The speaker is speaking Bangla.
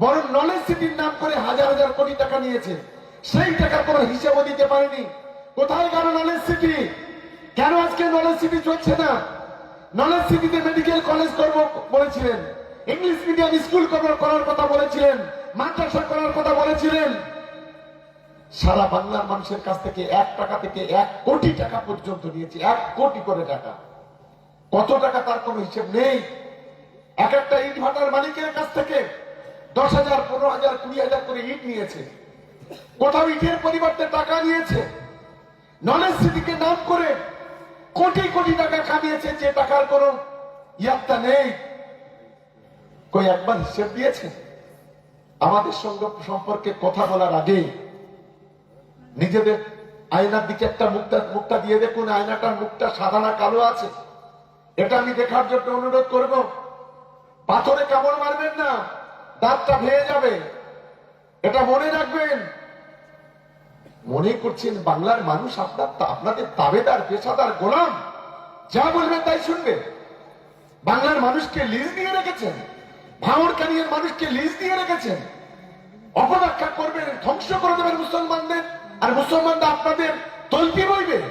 বরং নলেজ সিটির নাম করে হাজার হাজার কোটি টাকা নিয়েছে। সেই টাকার কোনো হিসেবও দিতে পারেনি। কোথায় গেল নলেজ সিটি কেন আজকে নলেজ সিটি চলছে না? নলেজ সিটিতে মেডিকেল কলেজ করব বলেছিলেন। ইংলিশ মিডিয়াম স্কুল করার কথা বলেছিলেন। মাদ্রাসা করার কথা বলেছিলেন। সারা বাংলার মানুষের কাছ থেকে এক টাকা থেকে এক কোটি টাকা পর্যন্ত নিয়েছে। এক কোটি করে টাকা। কত টাকা তার কোনো হিসেব নেই? এক একটা ইট ভাটার মালিকের কাছ থেকে দশ হাজার, পনেরো হাজার, কুড়ি হাজার করে ইট নিয়েছে। কোথাও ইটের পরিবর্তে টাকা নিয়েছে নলেজ সিটিকে নাম করে কোটি কোটি টাকা কামিয়েছে যে টাকার কোনো ইয়াত্তা নেই। কই একবার হিসেব দিয়েছে? আমাদের সঙ্গে সম্পর্কে কথা বলার আগে নিজেদের আয়নার দিকে একটা মুখটা মুখটা দিয়ে দেখুন আয়নাটার মুখটা সাদা না কালো আছে। এটা আমি দেখার জন্য অনুরোধ করব। পাথরে কামড় মারবেন না। দাঁতটা ভেঙে যাবে। এটা মনে রাখবেন। মনে করছেন বাংলার মানুষ আপনার আপনাদের তাবেদার, পেশাদার গোলাম। যা বলবেন তাই শুনবে বাংলার মানুষকে লিজ দিয়ে রেখেছেন। ভাঙর কানিয়ার মানুষকে লিজ দিয়ে রেখেছেন। অপব্যাখ্যা করবেন, ধ্বংস করে দেবেন মুসলমানদের। আর মুসলমানরা আপনাদের তলকি বইবে।